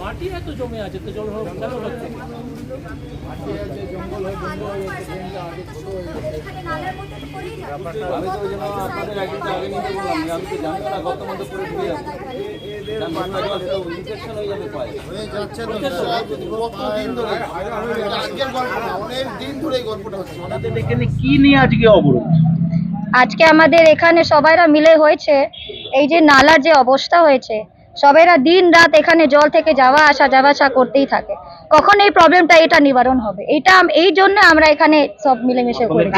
মাটি এত জমে আছে তো জল হলো কেন হচ্ছে? কি নিয়ে আজকে অবরোধ? আজকে আমাদের এখানে সবাইরা মিলে হয়েছে এই যে নালার যে অবস্থা হয়েছে সবাইরা দিন রাত এখানে জল থেকে যাওয়া আসা যাওয়া আসা করতেই থাকে। কখন এই প্রবলেমটা এটা নিবারণ হবে? এটা এই জন্য আমরা এখানে সব মিলেমিশে করি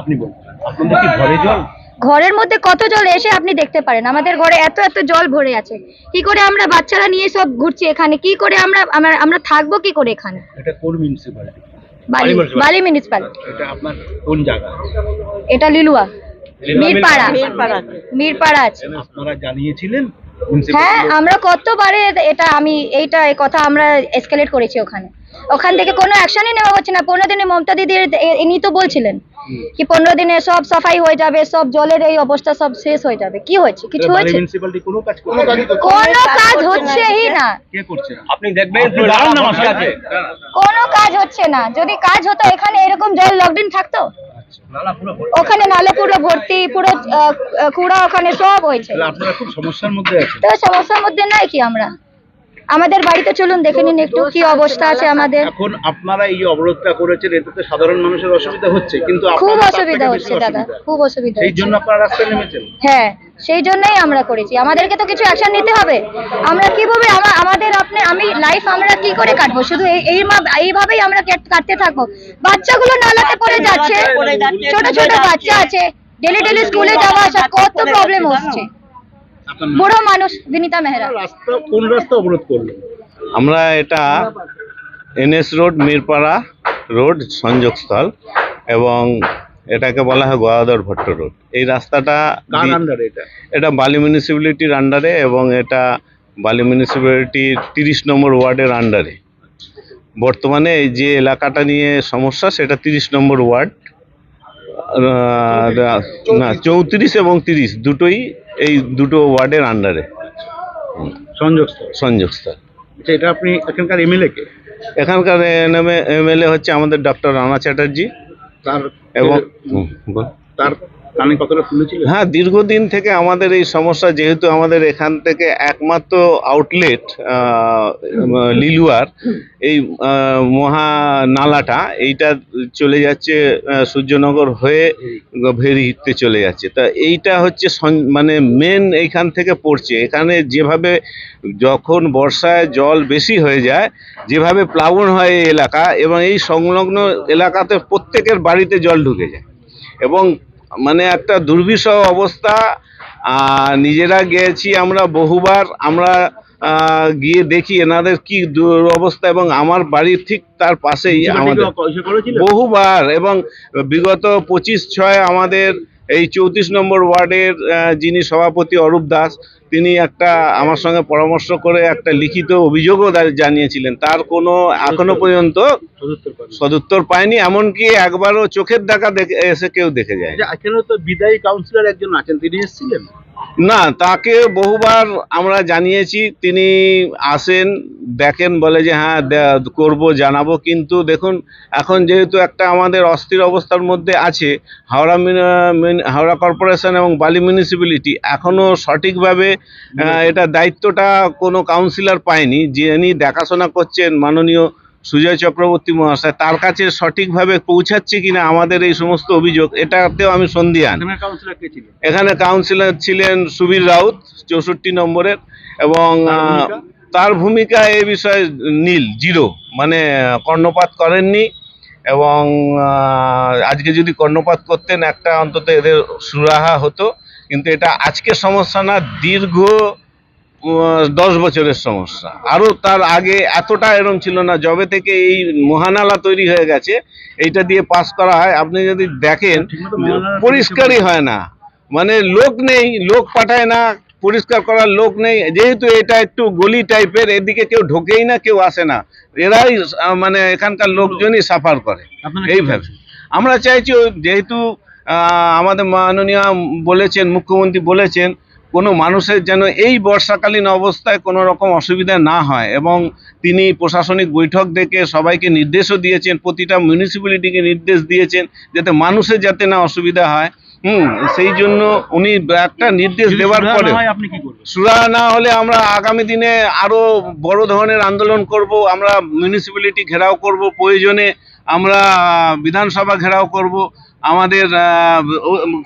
আপনি বলুন। ঘরের মধ্যে কত জল এসে আপনি দেখতে পারেন? আমাদের ঘরে এত এত জল ভরে আছে। কি করে আমরা বাচ্চারা নিয়ে সব ঘুরছি এখানে? কি করে আমরা আমরা থাকব কি করে এখানে? এটা কোন মিউনিসিপ্যালিটি বালি মিউনিসিপ্যালিটি এটা আপনার কোন জায়গা? এটা লিলুয়া। মিরপাড়া। মিরপাড়া। আছে। আপনারা জানিয়েছিলেন? হ্যাঁ আমরা কতবারে এটা আমি এইটা এই কথা আমরা এসকেলেট করেছি ওখানে। ওখান থেকে কোনো অ্যাকশনই নেওয়া হচ্ছে না। পনেরো দিনে মমতা দিদির ইনি তো বলছিলেন। কি পনেরো দিনে সব সাফাই হয়ে যাবে সব জলের এই অবস্থা সব শেষ হয়ে যাবে। কি হয়েছে? কিছু হয়েছে? কোনো কাজ কোনো কাজই কোনো কাজ হচ্ছেই না। কে করছে আপনি দেখবেন কোনো কাজ হচ্ছে না। যদি কাজ হতো এখানে এরকম জল লকডাউন থাকতো। ওখানে নালে পুরো ভর্তি পুরো আহ, কুড়া ওখানে সব হয়েছে। আপনারা খুব সমস্যার মধ্যে আছেন। তো সমস্যার মধ্যে নাই কি আমরা? আমাদের বাড়িতে চলুন দেখে নিন একটু কি অবস্থা আছে আমাদের। এখন আপনারা এই যে অবরোধটা করেছেন এতে সাধারণ মানুষের অসুবিধা হচ্ছে কিন্তু খুব অসুবিধা হচ্ছে দাদা খুব অসুবিধা হচ্ছে। জন্য আপনারা রাস্তায় নেমেছেন? হ্যাঁ সেই জন্যই আমরা করেছি। আমাদেরকে তো কিছু অ্যাকশন নিতে হবে। আমরা কীভাবে আমা- আমাদের আপনি আমি লাইফ আমরা কি করে কাটবো? শুধু এই এই এইভাবেই আমরা কাটতে থাকব। বাচ্চাগুলো নালাতে পড়ে যাচ্ছে। ছোট ছোট বাচ্চা আছে। ডেলি ডেলি স্কুলে যাওয়া আসা কত প্রবলেম হচ্ছে? বুড়ো মানুষ বিনিতা মেহরা। রাস্তা কোন রাস্তা অবরোধ করলেন? আমরা এটা এনএস রোড মিরপাড়া রোড সংযোগস্থল এবং এটাকে বলা হয় গয়াধর ভট্ট রোড। এই রাস্তাটা এটা? এটা বালি মিউনিসিপ্যালিটির আন্ডারে এবং এটা বালি মিউনিসিপ্যালিটির তিরিশ নম্বর ওয়ার্ডের আন্ডারে বর্তমানে এই যে এলাকাটা নিয়ে সমস্যা সেটা তিরিশ নম্বর ওয়ার্ড না চৌত্রিশ এবং তিরিশ দুটোই এই দুটো ওয়ার্ডের আন্ডারে সংযোগস্থল। সংযোগস্থল। আচ্ছা, এটা আপনি এখানকার এমএলএ কে? এখানকার এমএলএ হচ্ছে আমাদের ডক্টর রানা চ্যাটার্জি। তার এবং তার কতটা হ্যাঁ দীর্ঘদিন থেকে আমাদের এই সমস্যা, যেহেতু আমাদের এখান থেকে একমাত্র আউটলেট লিলুয়ার, এই মহা নালাটা, এইটা চলে যাচ্ছে সূর্যনগর হয়ে ভেরিতে চলে যাচ্ছে। তা এইটা হচ্ছে মানে মেন এইখান থেকে পড়ছে। এখানে যেভাবে যখন বর্ষায় জল বেশি হয়ে যায়, যেভাবে প্লাবন হয় এই এলাকা, এবং এই সংলগ্ন এলাকাতে প্রত্যেকের বাড়িতে জল ঢুকে যায়। এবং মানে একটা দুর্বিষহ অবস্থা। আহ, নিজেরা গেছি আমরা বহুবার। আমরা আহ, গিয়ে দেখি এনাদের কি অবস্থা এবং আমার বাড়ির ঠিক তার পাশেই আমাদের। বহুবার এবং বিগত পঁচিশ ছয় আমাদের এই চৌত্রিশ নম্বর ওয়ার্ডের যিনি সভাপতি অরূপ দাস তিনি একটা আমার সঙ্গে পরামর্শ করে একটা লিখিত অভিযোগও জানিয়েছিলেন। তার কোনো এখনও পর্যন্ত সদুত্তর পায়নি এমনকি একবারও চোখের দেখা দেখে এসে কেউ দেখে যায় এখানে তো বিদায়ী কাউন্সিলর একজন আছেন তিনি এসেছিলেন? না তাকে বহুবার আমরা জানিয়েছি তিনি আসেন দেখেন বলে যে হ্যাঁ করব জানাব কিন্তু দেখুন এখন যেহেতু একটা আমাদের অস্থির অবস্থার মধ্যে আছে হাওড়া হাওড়া কর্পোরেশন এবং বালি মিউনিসিপ্যালিটি এখনও সঠিকভাবে এটা দায়িত্বটা কোনো কাউন্সিলর পায়নি যিনি দেখাশোনা করছেন মাননীয় সুজয় চক্রবর্তী মহাশয় তার কাছে সঠিকভাবে পৌঁছাচ্ছে কিনা আমাদের এই সমস্ত অভিযোগ এটাতেও আমি ছিলেন? এখানে কাউন্সিলর ছিলেন সুবীর রাউত চৌষট্টি নম্বরের এবং তার ভূমিকা? এ বিষয়ে নীল জিরো মানে কর্ণপাত করেননি এবং আজকে যদি কর্ণপাত করতেন একটা অন্তত এদের সুরাহা হতো। কিন্তু এটা আজকে সমস্যা না দীর্ঘ দশ বছরের সমস্যা। আরও তার আগে এতটা এরম ছিল না যবে থেকে এই মহানালা তৈরি হয়ে গেছে এইটা দিয়ে পাস করা হয়। আপনি যদি দেখেন পরিষ্কারই হয় না। মানে লোক নেই লোক পাঠায় না পরিষ্কার করার লোক নেই। যেহেতু এটা একটু গলি টাইপের এদিকে কেউ ঢোকেই না কেউ আসে না। এরাই মানে এখানকার লোকজনই সাফার করে। এইভাবে। আমরা চাইছি যেহেতু আমাদের মাননীয় বলেছেন মুখ্যমন্ত্রী বলেছেন কোনো মানুষের যেন এই বর্ষাকালীন অবস্থায় কোনো রকম অসুবিধা না হয় এবং তিনি প্রশাসনিক বৈঠক ডেকে সবাইকে নির্দেশও দিয়েছেন প্রতিটা মিউনিসিপ্যালিটিকে নির্দেশ দিয়েছেন যাতে মানুষের যাতে না অসুবিধা হয়। হুম সেই জন্য উনি একটা নির্দেশ দেওয়ার পরে সুরা না হলে আমরা আগামী দিনে আরও বড় ধরনের আন্দোলন করব আমরা মিউনিসিপ্যালিটি ঘেরাও করব প্রয়োজনে আমরা বিধানসভা ঘেরাও করব। আমাদের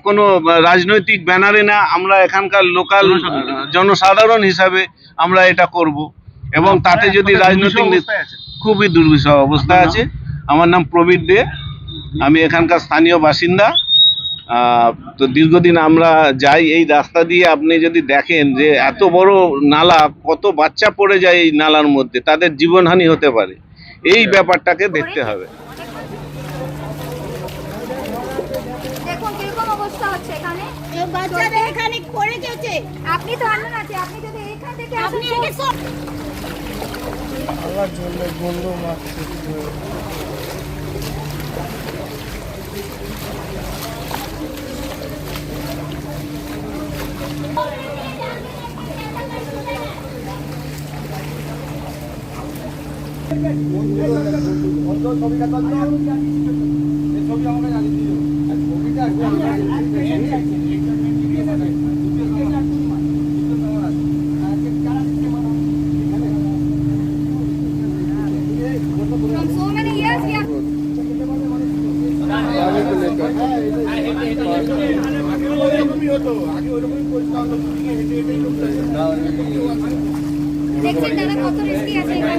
কোনো রাজনৈতিক ব্যানারে না আমরা এখানকার লোকাল জনসাধারণ। হিসাবে আমরা এটা করব। এবং তাতে যদি রাজনৈতিক খুবই দুর্বিষহ অবস্থা আছে। আমার নাম প্রবীর দে। আমি এখানকার স্থানীয় বাসিন্দা। তো দীর্ঘদিন আমরা যাই এই রাস্তা দিয়ে। আপনি যদি দেখেন যে এত বড় নালা কত বাচ্চা পড়ে যায় এই নালার মধ্যে তাদের জীবনহানি হতে পারে। এই ব্যাপারটাকে দেখতে হবে দেখুন কীরকম অবস্থা হচ্ছে এখানে এই বাচ্চারা এখানে পড়ে গেছে। আপনি তো আনন্দ আছে আপনি যদি এখান থেকে আপনি একে সব from দেখছেন তারা কত রিস্কি আছে এখানে